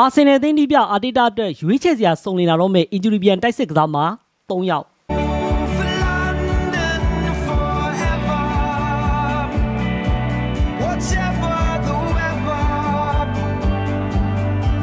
အာဆင်နယ်အသင်းဒီပြအာတီတာအတွက်ရွေးချယ်စရာစုံလင်လာတော့မဲ့အင်ဂျူရီပြန်တိုက်စစ်ကစားမှာ3ယောက် For London forever. Whatever the weather,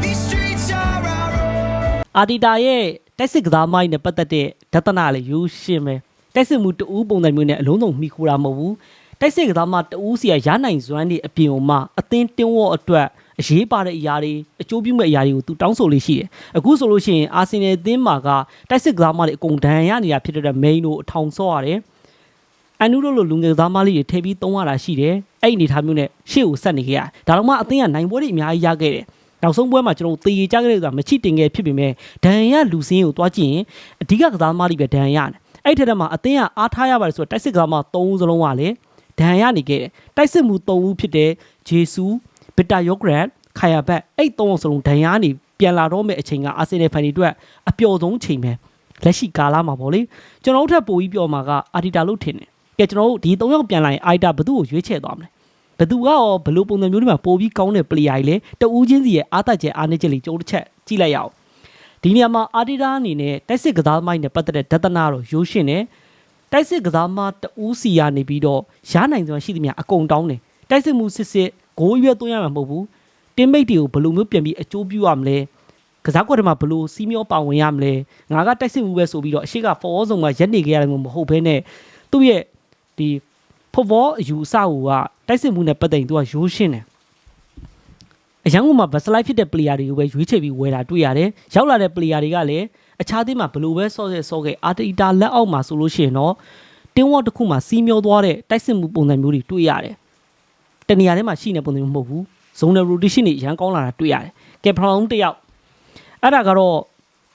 these streets are our own. အာတီတာရဲ့တိုက်စစ်ကစားမိုင်းနဲ့ပတ်သက်တဲ့ဒသနာလေးယူရှင်းမယ်တိုက်စစ်မှုတူပုံစံမျိုးနဲ့အလုံးစုံမိခိုးတာမဟုတ်ဘူးတိုက်စစ်ကစားမတူစီကရနိုင်စွမ်းနေအပြင်မှာအသင်းတင်းဝေါ်အတွက် အရေးပါတဲ့အရာတွေအကျိုးပြုမဲ့အရာတွေကိုသူတောင်းဆိုလို့ရှိတယ်အခုဆိုလို့ရှိရင်အာဆင်နယ်အသင်းမှာကတိုက်စစ်ကစားမတွေအကုန်ဒဏ်ရနေတာဖြစ်တဲ့မိန်တို့အထောင်ဆော့ရတယ်အန်နူတို့လိုလူငယ်ကစားမလေးတွေထည့်ပြီးသုံးရတာရှိတယ်အဲ့ဒီအနေထားမျိုးနဲ့ရှေ့ကိုဆက်နေခဲ့ရဒါတော့မှအသင်းကနိုင်ပွဲတွေအများကြီးရခဲ့တယ်နောက်ဆုံးပွဲမှာကျွန်တော်တို့သေရီကြခဲ့တဲ့ဆိုတာမချိတင်ခဲ့ဖြစ်ပေမဲ့ဒဏ်ရလူစင်းကိုတွားကြည့်ရင်အဓိကကစားမလေးပဲဒဏ်ရတယ်အဲ့ထက်တည်းမှာအသင်းကအားထားရပါတယ်ဆိုတော့တိုက်စစ်ကစားမ၃ဦးစလုံးကလည်းဒဏ်ရနေခဲ့တယ်တိုက်စစ်မှု၃ဦးဖြစ်တဲ့ဂျေဆူ ဘီတာယောဂရတ်ခိုင်ယာဘတ်အဲ့၃ဦးစလုံးဒဏ်ရနေပြန်လာတော့မယ့်အချိန်ကအာဆင်နယ်ဖန်တွေအတွက်အပျော်ဆုံးချိန်ပဲလက်ရှိကာလမှာပေါ့လေကျွန်တော်တို့ထပ်ပိုပြီးပြောမှာကအာတီတာလို့ထင်တယ်ကဲကျွန်တော်တို့ဒီ၃ယောက်ပြန်လာရင်အိုက်တာဘသူ့ကိုရွေးချယ်သွားမလဲဘသူကရောဘယ်လိုပုံစံမျိုးတွေမှာပိုပြီးကောင်းတဲ့ player ကြီးလဲတဦးချင်းစီရဲ့အားတက်ချက်အားနည်းချက်လေးကြိုးတစ်ချက်ကြည့်လိုက်ရအောင်ဒီနေရာမှာအာတီတာအနေနဲ့တိုက်စစ်ကစားမိုင်းနဲ့ပတ်သက်တဲ့ဒသနာတော့ရိုးရှင်းတယ်တိုက်စစ်ကစားမတဦးစီကနေပြီးတော့ရနိုင်စွာရှိသမျှအကုန်တောင်းတယ်တိုက်စစ်မှုစစ်စစ် ဂိုးရွက်သွင်းရမှာမဟုတ်ဘူးတင်းမိတ်တွေကိုဘယ်လိုမျိုးပြန်ပြီးအကျိုးပြုရမလဲကစားကွက်ထဲမှာဘယ်လိုစီးမျောပါဝင်ရမလဲငါကတိုက်စစ်မှုပဲဆိုပြီးတော့အရှိက forward ဆုံးမှာရက်နေကြရတယ်မဟုတ်ဘဲနဲ့သူ့ရဲ့ဒီဖော်ဖော်အယူအဆကိုကတိုက်စစ်မှုနဲ့ပတ်သက်ရင်သူကရိုးရှင်းတယ်အရန်ကမှဗစလိုက်ဖြစ်တဲ့ player တွေကိုပဲရွေးချယ်ပြီးဝယ်တာတွေ့ရတယ်ရောက်လာတဲ့ player တွေကလည်းအခြားသင်းမှာဘယ်လိုပဲဆော့ဆက်ဆော့ခဲ့အာတီတာလက်အောက်မှာဆိုလို့ရှိရင်တော့တင်းဝတ်တစ်ခုမှာစီးမျောသွားတဲ့တိုက်စစ်မှုပုံစံမျိုးတွေတွေ့ရတယ် တနေရာထဲမှာရှိနေပုံစံမျိုးမဟုတ်ဘူး zonal rotation တွေရန်ကောင်းလာတာတွေ့ရတယ်ကဲပထမဆုံးတစ်ယောက်အဲ့ဒါကတော့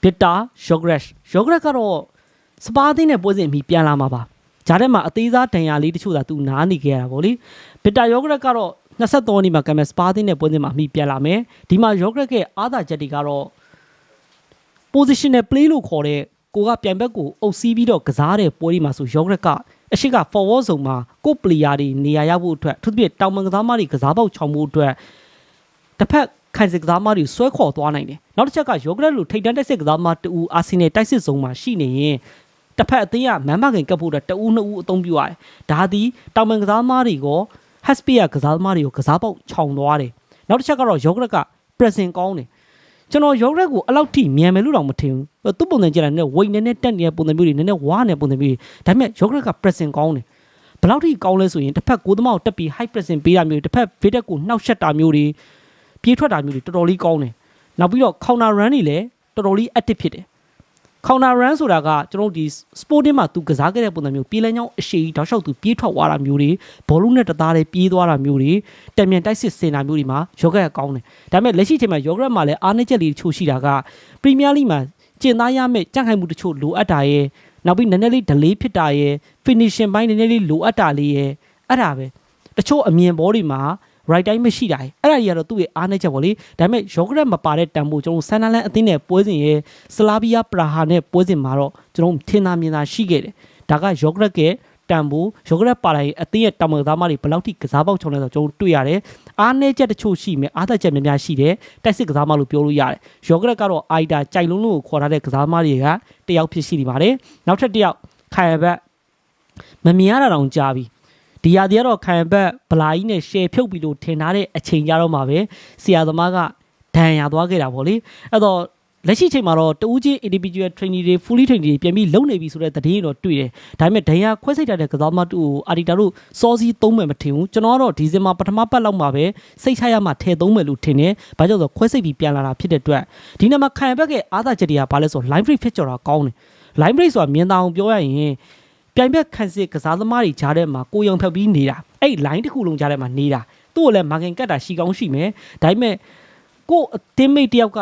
bitter yogurt yogurt ကတော့စပါးသင်းနဲ့ပွဲစဉ်အမီပြန်လာမှာပါဂျားထဲမှာအသေးစားဒဏ်ရာလေးတချို့သာသူနားနေခဲ့ရတာဗောလေဘီတာယောဂရက်ကတော့23နှစ်မှာကမ်မစပါးသင်းနဲ့ပွဲစဉ်မှာအမိပြန်လာမယ်ဒီမှာယောဂရက်ရဲ့အားသာချက်တွေကတော့ positional play လို့ခေါ်တဲ့ကိုကပြိုင်ဘက်ကိုအုပ်စီးပြီးတော့ကစားတဲ့ပွဲဒီမှာဆိုယောဂရက်က အရှိက forward ဇုံမှာကို player တွေနေရာရဖို့အတွက်သူတို့ပြတောင်ပန်ကစားမတွေကစားပေါက်ချောင်မှုအတွက်တစ်ဖက်ခိုင်စစ်ကစားမတွေဆွဲခေါ်သွားနိုင်တယ်နောက်တစ်ချက်ကယောဂရက်လိုထိတ်တန်းတိုက်စစ်ကစားမတူအာဆင်နယ်တိုက်စစ်ဇုံမှာရှိနေရင်တစ်ဖက်အသင်းကမန်မခင်ကပ်ဖို့အတွက်တဦးနှစ်ဦးအသုံးပြုရတယ်။ဒါသည်တောင်ပန်ကစားသမားတွေကိုဟက်စပီယာကစားသမားတွေကိုကစားပေါက်ခြောင်သွားတယ်။နောက်တစ်ချက်ကတော့ယောဂရက်က pressing ကောင်းတယ်။ ကျွန်တော်ယောဂရက်ကိုအဲ့လောက်ထိမြန်မယ်လို့တော့မထင်ဘူး။သူ့ပုံစံကြည့်လိုက်နေဝိတ်နေနဲ့တက်နေတဲ့ပုံစံမျိုးတွေနည်းနည်းဝါနေတဲ့ပုံစံမျိုးတွေဒါပေမဲ့ယောဂရက်က pressing ကောင်းတယ်။ဘယ်လောက်ထိကောင်းလဲဆိုရင်တစ်ဖက်ကိုသမားကိုတက်ပြီး high pressing ပေးတာမျိုးတွေတစ်ဖက် Videt ကိုနှောက်ယှက်တာမျိုးတွေပြေးထွက်တာမျိုးတွေတော်တော်လေးကောင်းတယ်။နောက်ပြီးတော့ counter run တွေလည်းတော်တော်လေး active ဖြစ်တယ်။ counter run ဆိုတာကကျွန်တော်တို့ဒီ sporting မှာသူကစားခဲ့တဲ့ပုံစံမျိုးပြေးလန်းချောင်းအရှိကြီးတောက်လျှောက်သူပြေးထွက်သွားတာမျိုးတွေဘောလုံးနဲ့တသားလေးပြေးသွားတာမျိုးတွေတံမြန်တိုက်စစ်စင်တာမျိုးတွေမှာယောဂရကောင်းတယ်ဒါပေမဲ့လက်ရှိချိန်မှာယောဂရမှာလည်းအားနည်းချက်လေးတချို့ရှိတာကပရီးမီးယားလိမှာကျင်သားရမယ့်ကြန့်ခိုင်မှုတချို့လိုအပ်တာရဲ့နောက်ပြီးနည်းနည်းလေး delay ဖြစ်တာရဲ့ finishing ဘိုင်းနည်းနည်းလေးလိုအပ်တာလေးရဲ့အဲ့ဒါပဲတချို့အမြင်ဘောတွေမှာ right time မရှိတာရဲ့အဲ့ဒါကြီးကတော့သူ့ရဲ့အားနည်းချက်ပေါ့လေဒါပေမဲ့ယောဂရက်မပါတဲ့တန်ဖိုးကျွန်တော်ဆန်နာလန်အသင်းနဲ့ပွဲစဉ်ရဲ့စလာဗီယာပရာဟာနဲ့ပွဲစဉ်မှာတော့ကျွန်တော်ထင်သာမြင်သာရှိခဲ့တယ်ဒါကယောဂရက်ကတန်ဖိုးယောဂရက်ပါလာရင်အသင်းရဲ့တောင်ပံသားမတွေဘယ်လောက်ထိကစားပေါက်ချုံလဲဆိုတော့ကျွန်တော်တွေ့ရတယ်အားနည်းချက်တချို့ရှိမယ်အားသက်ချက်များများရှိတယ်တိုက်စစ်ကစားမလို့ပြောလို့ရတယ်ယောဂရက်ကတော့အိုက်တာကြိုက်လုံးလို့ခေါ်ထားတဲ့ကစားမတွေကတယောက်ဖြစ်ရှိနေပါတယ်နောက်ထပ်တယောက်ခိုင်ရဘတ်မမြင်ရတာတောင်ကြားပြီ ဒီရာသီကတော့ခံဘက်ဗလာကြီးနဲ့ရှယ်ဖြုတ်ပြီးလို့ထင်ထားတဲ့အချိန်ကြတော့မှာပဲဆရာသမားကဒဏ်ရာသွားခဲ့တာပေါ့လေအဲ့တော့လက်ရှိချိန်မှာတော့တူးချင်း individual training တွေ fully training တွေပြန်ပြီးလုပ်နေပြီဆိုတဲ့သတင်းတော့တွေ့တယ်ဒါပေမဲ့ဒဏ်ရာခွဲစိတ်ထားတဲ့ကစားမတူကိုအာဒီတာတို့စောစီးသုံးမယ်မထင်ဘူးကျွန်တော်ကတော့ဒီဇင်ဘာပထမပတ်လောက်မှာပဲစိတ်ချရမှထည့်သုံးမယ်လို့ထင်တယ်ဘာကြောင့်လဲဆိုတော့ခွဲစိတ်ပြီးပြန်လာတာဖြစ်တဲ့အတွက်ဒီနေ့မှာခံဘက်ကအားသာချက်တွေကဘာလဲဆိုတော့ line break ဖြစ်ကြတာကောင်းတယ် line break ဆိုတာမြင်သာအောင်ပြောရရင် ပြိုင်ဘက်ခန့်စစ်ကစားသမားတွေကြားထဲမှာကိုယုံဖက်ပြီးနေတာအဲ့ line တစ်ခုလုံးကြားထဲမှာနေတာသူ့ကိုလည်းမာကင်ကတ်တာရှိကောင်းရှိမယ်ဒါပေမဲ့ကိုအတင်းမိတ်တယောက်က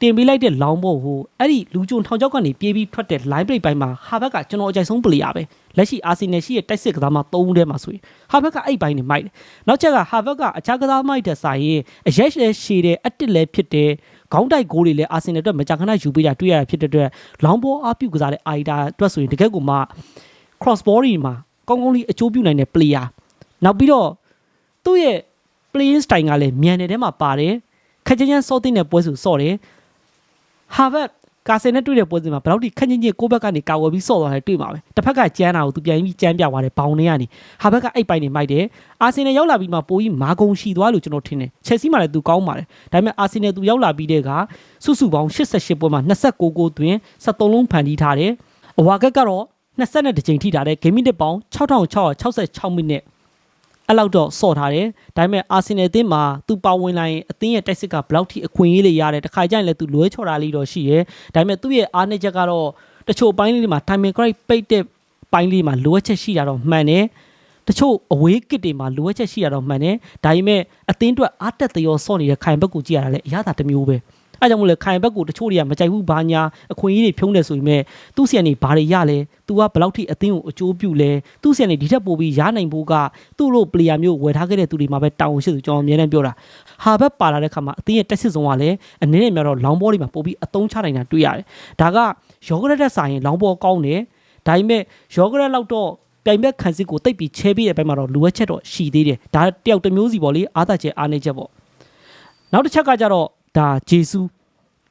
တင်ပေးလိုက်တဲ့လောင်းဘောကိုအဲ့ဒီလူကြုံထောင်ချောက်ကနေပြေးပြီးထွက်တဲ့ line break ပိုင်းမှာဟာဘက်ကကျွန်တော်အကြိုက်ဆုံး player ပဲလက်ရှိအာဆင်နယ်ရှိရဲ့တိုက်စစ်ကစားမ၃ဦးထဲမှာဆိုရင်ဟာဘက်ကအဲ့ပိုင်းနေမိုက်တယ်နောက်ချက်ကဟာဘက်ကအခြားကစားမိုက်တဲ့ဆိုင်ရင်အရက်လဲရှည်တယ်အတစ်လဲဖြစ်တယ် ခေါင်းတိုက်ဂိုးတွေလည်းအာဆင်နယ်အတွက်မကြာခဏယူပေးတာတွေ့ရတာဖြစ်တဲ့အတွက်လောင်းဘောအပြုတ်ကစားတဲ့အိုင်တာအတွက်ဆိုရင်တကယ်ကိုမှ cross body မှာကောင်းကောင်းလေးအကျိုးပြုနိုင်တဲ့ player နောက်ပြီးတော့သူ့ရဲ့ playing style ကလည်းမြန်တဲ့ထဲမှာပါတယ်ခက်ချင်းချင်းစောသိတဲ့ပွဲစုစော့တယ်ဟာဗတ် ကာဆယ်နဲ့တွေ့တဲ့ပွဲစဉ်မှာဘယ်တော့ဒီခက်ချင်းချင်းကိုယ့်ဘက်ကနေကာဝယ်ပြီးစော့သွားတယ်တွေ့မှာပဲတစ်ဖက်ကကြမ်းတာကိုသူပြန်ပြီးကြမ်းပြသွားတယ်ဘောင်ထဲကနေဟာဘက်ကအိတ်ပိုင်နေမိုက်တယ်အာဆင်နယ်ရောက်လာပြီးမှပိုပြီးမာကုံရှိသွားလို့ကျွန်တော်ထင်တယ်ချက်စီးမှလည်းသူကောင်းပါတယ်ဒါပေမဲ့အာဆင်နယ်သူရောက်လာပြီးတဲ့ကစုစုပေါင်း88ပွဲမှာ29ဂိုးသွင်း73လုံးဖန်တီးထားတယ်အဝါကက်ကတော့22ကြိမ်ထိထားတယ်ဂိမ်းမီနစ်ပေါင်း6666မိနစ် အဲ့လောက်တော့စော့ထားတယ်ဒါပေမဲ့အာဆင်နယ်အသင်းမှာသူပါဝင်လာရင်အသင်းရဲ့တိုက်စစ်ကဘယ်လောက်ထိအခွင့်အရေးလေးရတယ်တခါကျရင်လည်းသူလွဲချော်တာလေးတော့ရှိရဲဒါပေမဲ့သူ့ရဲ့အားနည်းချက်ကတော့တချို့ပိုင်းလေးတွေမှာ timing correct ပိတ်တဲ့ပိုင်းလေးမှာလိုအပ်ချက်ရှိတာတော့မှန်တယ်တချို့အဝေးကစ်တွေမှာလိုအပ်ချက်ရှိတာတော့မှန်တယ်ဒါပေမဲ့အသင်းအတွက်အားတက်သရောစော့နေတဲ့ခိုင်ဘက်ကိုကြည့်ရတာလည်းအရသာတစ်မျိုးပဲ အဲကြောင့်မို့လဲခိုင်ဘက်ကိုတချို့တွေကမကြိုက်ဘူးဘာညာအခွင့်အရေးတွေဖြုံးတယ်ဆိုပေမဲ့သူ့ဆီကနေဘာတွေရလဲသူကဘယ်လောက်ထိအသင်းကိုအကျိုးပြုလဲသူ့ဆီကနေဒီထက်ပိုပြီးရနိုင်ဖို့ကသူ့လိုပလေယာမျိုးဝယ်ထားခဲ့တဲ့သူတွေမှာပဲတောင်းရှိသူကျွန်တော်အများနဲ့ပြောတာဟာဘက်ပါလာတဲ့ခါမှာအသင်းရဲ့တက်စစ်စုံကလည်းအနေနဲ့များတော့လောင်းဘောတွေမှာပို့ပြီးအသုံးချနိုင်တာတွေ့ရတယ်ဒါကယောဂရက်တက်ဆိုင်ရင်လောင်းဘောကောင်းတယ်ဒါပေမဲ့ယောဂရက်လောက်တော့ပြိုင်ဘက်ခံစစ်ကိုတိတ်ပြီးချဲပြီးတဲ့ဘက်မှာတော့လိုအပ်ချက်တော့ရှိသေးတယ်ဒါတယောက်တစ်မျိုးစီပေါ့လေအားသာချက်အားနေချက်ပေါ့နောက်တစ်ချက်ကကြတော့ ဒါဂျေဆူး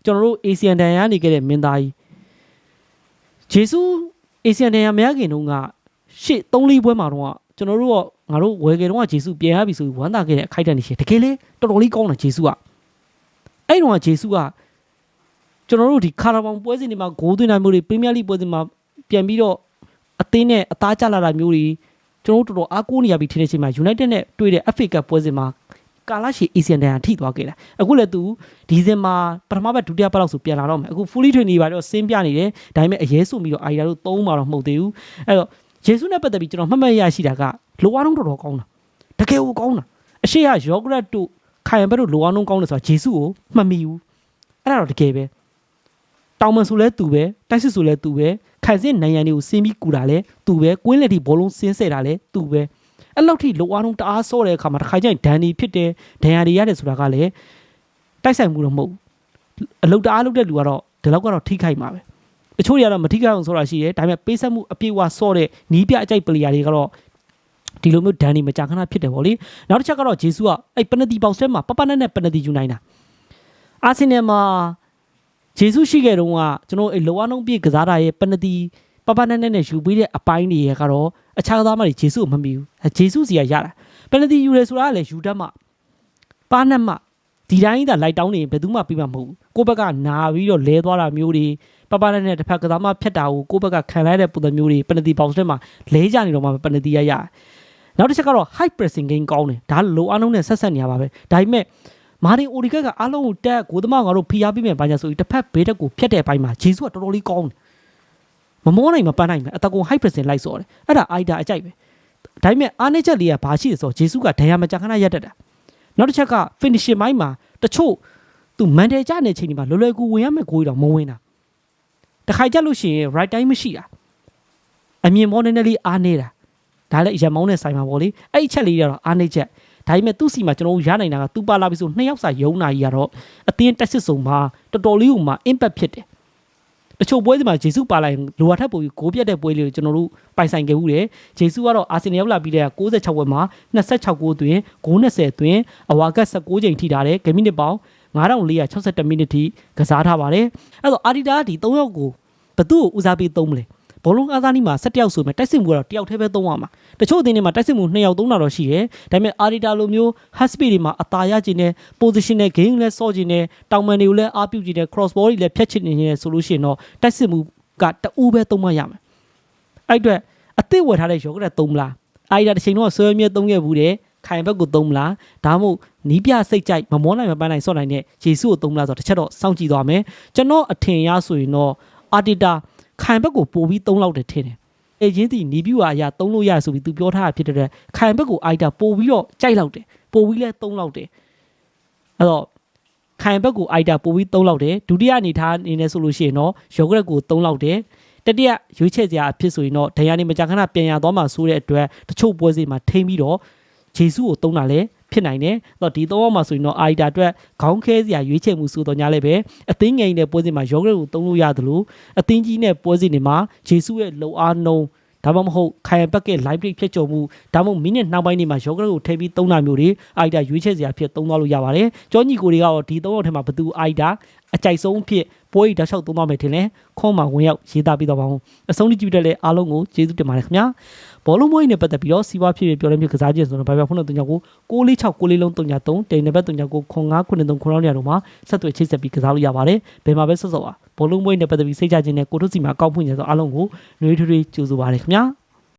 ကျွန်တော်တို့အေဆီယန်တန်ရနေခဲ့တဲ့မင်းသားကြီးဂျေဆူးအေဆီယန်တန်ရမရခင်တုန်းကရှေ့3လေးပွဲမှာတော့ကျွန်တော်တို့ကငါတို့ဝယ်ကေတုန်းကဂျေဆူးပြန်ရပြီဆိုပြီးဝမ်းသာခဲ့တဲ့အခိုက်အတန့်နေရှိတယ်တကယ်လေတော်တော်လေးကောင်းတယ်ဂျေဆူးကအဲ့တုန်းကဂျေဆူးကကျွန်တော်တို့ဒီခါရာဘောင်ပွဲစဉ်တွေမှာဂိုးသွင်းနိုင်မှုတွေပရီးမီးယားလိပွဲစဉ်မှာပြန်ပြီးတော့အသင်းနဲ့အသားကျလာတာမျိုးတွေကျွန်တော်တို့တော်တော်အားကိုးနေရပြီထင်တဲ့အချိန်မှာ United နဲ့တွေ့တဲ့ FA Cup ပွဲစဉ်မှာ ကာလာရှီ Asian တန်ထိသွားခဲ့တာအခုလည်းသူဒီဇင်ဘာပထမဘက်ဒုတိယဘက်လောက်ဆိုပြန်လာတော့မယ်အခု fully train နေပါတော့ဆင်းပြနေတယ်ဒါပေမဲ့အရေးဆိုပြီးတော့အာရီယာတို့သုံးမှာတော့မဟုတ်သေးဘူးအဲ့တော့ယေစုနဲ့ပတ်သက်ပြီးကျွန်တော်မှတ်မှတ်ရရှိတာကလိုအားလုံးတော်တော်ကောင်းတာတကယ်ကိုကောင်းတာအရှိကယောဂရက်တို့ခိုင်ဘက်တို့လိုအားလုံးကောင်းတယ်ဆိုတာယေစုကိုမှတ်မိဘူးအဲ့ဒါတော့တကယ်ပဲတောင်မန်ဆိုလဲသူပဲတိုက်စစ်ဆိုလဲသူပဲခိုင်စင်းနိုင်ရန်တွေကိုစင်းပြီးကူတာလဲသူပဲကွင်းလက်ထိဘောလုံးစင်းဆဲတာလဲသူပဲ အဲ့လောက်ထိလိုအားလုံးတအားဆော့တဲ့အခါမှာတစ်ခါကျရင်ဒန်ဒီဖြစ်တယ်ဒန်ယာတွေရတယ်ဆိုတာကလည်းတိုက်ဆိုင်မှုတော့မဟုတ်ဘူးအလုတ်တအားလုပ်တဲ့လူကတော့ဒီလောက်ကတော့ထိခိုက်မှာပဲတချို့တွေကတော့မထိခိုက်အောင်ဆိုတာရှိတယ်ဒါပေမဲ့ပေးဆက်မှုအပြည့်အဝဆော့တဲ့နီးပြအကြိုက်ပလီယာတွေကတော့ဒီလိုမျိုးဒန်ဒီမကြာခဏဖြစ်တယ်ဗောလေနောက်တစ်ချက်ကတော့ဂျေဆုကအဲ့ပနတီပေါက်ဆွဲမှာပပနဲ့နဲ့ပနတီယူနိုင်တာအာဆင်နယ်မှာဂျေဆုရှိခဲ့တုန်းကကျွန်တော်အဲ့လောအားလုံးပြည့်ကစားတာရဲ့ပနတီ ပပနဲ့နဲ့နဲ့ယူပြီးတဲ့အပိုင်းတွေရဲ့ကတော့အခြားသားမတွေဂျေဆုကိုမမီဘူးအဲဂျေဆုစီကရတာပနတီယူရဲဆိုတာကလည်းယူတတ်မှပါနတ်မှဒီတိုင်းသာလိုက်တောင်းနေရင်ဘယ်သူမှပြီးမှာမဟုတ်ဘူးကိုယ့်ဘက်ကနာပြီးတော့လဲသွားတာမျိုးတွေပပနဲ့နဲ့တစ်ဖက်ကစားမဖြတ်တာကိုကိုယ့်ဘက်ကခံလိုက်တဲ့ပုံစံမျိုးတွေပနတီပေါက်ဆွဲမှာလဲကြနေတော့မှပနတီရရနောက်တစ်ချက်ကတော့ high pressing game ကောင်းတယ်ဒါလိုအားလုံးနဲ့ဆက်ဆက်နေရပါပဲဒါပေမဲ့မာတင်အိုဒီကက်ကအားလုံးကိုတက်ကိုသမားကတော့ဖိအားပေးမယ်ဘာညာဆိုပြီးတစ်ဖက်ဘေးတက်ကိုဖြတ်တဲ့အပိုင်းမှာဂျေဆုကတော်တော်လေးကောင်းတယ် မမောနိုင်မပန်းနိုင်မယ်အတကုံ high pressing လိုက်စော်တယ်အဲ့ဒါအိုက်တာအကြိုက်ပဲဒါပေမဲ့အားနေချက်လေးကဘာရှိလဲဆိုတော့ဂျေဆုကဒဏ်ရာမကြခဏရက်တတ်တာနောက်တစ်ချက်က finishing ပိုင်းမှာတချို့သူမန်တယ်ကြတဲ့ချိန်ဒီမှာလွယ်လွယ်ကူဝင်ရမယ့်ကိုကြီးတော့မဝင်တာတခါကြလို့ရှိရင် right time မရှိတာအမြင်မောနည်းနည်းလေးအားနေတာဒါလည်းရမောင်းနဲ့ဆိုင်မှာပေါ့လေအဲ့ဒီချက်လေးတွေကတော့အားနေချက်ဒါပေမဲ့သူ့စီမှာကျွန်တော်တို့ရနိုင်တာကသူပါလာပြီဆိုနှစ်ယောက်စာယုံနာကြီးကတော့အတင်းတက်စစ်စုံမှာတော်တော်လေးကိုမှ impact ဖြစ်တယ် တချို့ပွဲတွေမှာဂျေဆုပါလာရင်လိုအပ်ထက်ပိုပြီးဂိုးပြတ်တဲ့ပွဲလေးကိုကျွန်တော်တို့ပိုင်ဆိုင်ခဲ့ဦးတယ်ဂျေဆုကတော့အာဆင်နယ်ရောက်လာပြီးတဲ့66ပွဲမှာ26ဂိုးသွင်းဂိုး20သွင်းအဝါကတ်16ချိန်ထိထားတယ်ဂိမ်းမိနစ်ပေါင်း9462မိနစ်ထိကစားထားပါတယ်အဲ့တော့အာဒီတာကဒီ3ယောက်ကိုဘသူ့ကိုဦးစားပေးသုံးမလဲ ဘောလုံးကားစားနီးမှာ7ယောက်ဆိုမယ်တိုက်စစ်မှုကတော့တယောက်တည်းပဲသုံးရမှာတချို့အသင်းတွေမှာတိုက်စစ်မှု2ယောက်သုံးတာတော့ရှိတယ်ဒါပေမဲ့အာဒီတာလိုမျိုး high speed တွေမှာအသာရခြင်းနဲ့ position နဲ့ game လည်းစော့ခြင်းနဲ့တောင်ပန်တွေကိုလည်းအားပြုခြင်းနဲ့ cross ball တွေလည်းဖြတ်ချခြင်းနဲ့ဆိုလို့ရှိရင်တော့တိုက်စစ်မှုကတူပဲသုံးမရမယ်အဲ့အတွက်အသစ်ဝယ်ထားတဲ့ယောဂရက်သုံးမလားအာဒီတာတစ်ချိန်တော့ဆွဲမြဲသုံးခဲ့ဘူးတယ်ခိုင်ဘက်ကိုသုံးမလားဒါမှမဟုတ်နီးပြစိတ်ကြိုက်မမောနိုင်မပန်းနိုင်စော့နိုင်တဲ့ဂျေဆုကိုသုံးမလားဆိုတော့တစ်ချက်တော့စောင့်ကြည့်သွားမယ်ကျွန်တော်အထင်ရဆိုရင်တော့အာတီတာ ခိုင်ဘက်ကိုပို့ပြီးသုံးလောက်တယ်ထင်တယ်အေဂျင့်တီနီးပြူအရာသုံးလို့ရဆိုပြီးသူပြောထားတာဖြစ်တဲ့အတွက်ခိုင်ဘက်ကိုအိုက်တာပို့ပြီးတော့ကြိုက်လောက်တယ်ပို့ပြီးလဲသုံးလောက်တယ်အဲ့တော့ခိုင်ဘက်ကိုအိုက်တာပို့ပြီးသုံးလောက်တယ်ဒုတိယအနေထားအနေနဲ့ဆိုလို့ရှိရင်တော့ယောဂရက်ကိုသုံးလောက်တယ်တတိယရွေးချယ်စရာအဖြစ်ဆိုရင်တော့ဒဏ်ရာနေမကြာခဏပြန်ရသွားမှဆိုတဲ့အတွက်တချို့ပွဲစီမှာထိမ့်ပြီးတော့ဂျေဆုကိုသုံးတာလဲ ဖြစ်နိုင်တယ်။အဲ့တော့ဒီသုံးအောင်မှာဆိုရင်တော့အာရီတာအတွက်ခေါင်းခဲစရာရွေးချယ်မှုဆိုတော့ညာလည်းပဲအသင်းငယ်နဲ့ပွဲစဉ်မှာယောဂရက်ကိုသုံးလို့ရသလိုအသင်းကြီးနဲ့ပွဲစဉ်တွေမှာဂျေဆုရဲ့လုံအားနှုံးဒါမှမဟုတ်ခိုင်ဘက်က live break ဖြစ်ကြုံမှုဒါမှမဟုတ်မိနစ်နောက်ပိုင်းတွေမှာယောဂရက်ကိုထည့်ပြီးသုံးတာမျိုးတွေအိုက်တာရွေးချယ်စရာဖြစ်သုံးသွားလို့ရပါတယ်ကြောညီကိုတွေကတော့ဒီသုံးယောက်ထဲမှာဘယ်သူအိုက်တာ အကြိုက်ဆုံးဖြစ်ပွဲရီတောက်လျှောက်သုံးသွားမယ်ထင်လဲခွန်မှာဝင်ရောက်ရေးသားပြီးတော့ပါအောင်အဆုံးထိကြည့်တဲ့လဲအားလုံးကိုကျေးဇူးတင်ပါတယ်ခင်ဗျာဘောလုံးမွေးနဲ့ပတ်သက်ပြီးတော့စီးပွားဖြစ်ဖြစ်ပြောလဲမျိုးကစားခြင်းဆိုတော့ဘာပြောဖုန်းနဲ့တုံညာကို646 6လေးလုံးတုံညာ3တိန်နံပါတ်တုံညာကို0993 9လောက်နေရာတော့မှာဆက်သွယ်ချိတ်ဆက်ပြီးကစားလို့ရပါတယ်ဘယ်မှာပဲဆော့ဆော့ပါဘောလုံးမွေးနဲ့ပတ်သက်ပြီးစိတ်ချခြင်းနဲ့ကိုတို့စီမှာကောက်ဖွင့်ရဆိုအားလုံးကိုနှွေးထွေးထွေးကြိုးဆိုပါတယ်ခင်ဗျာ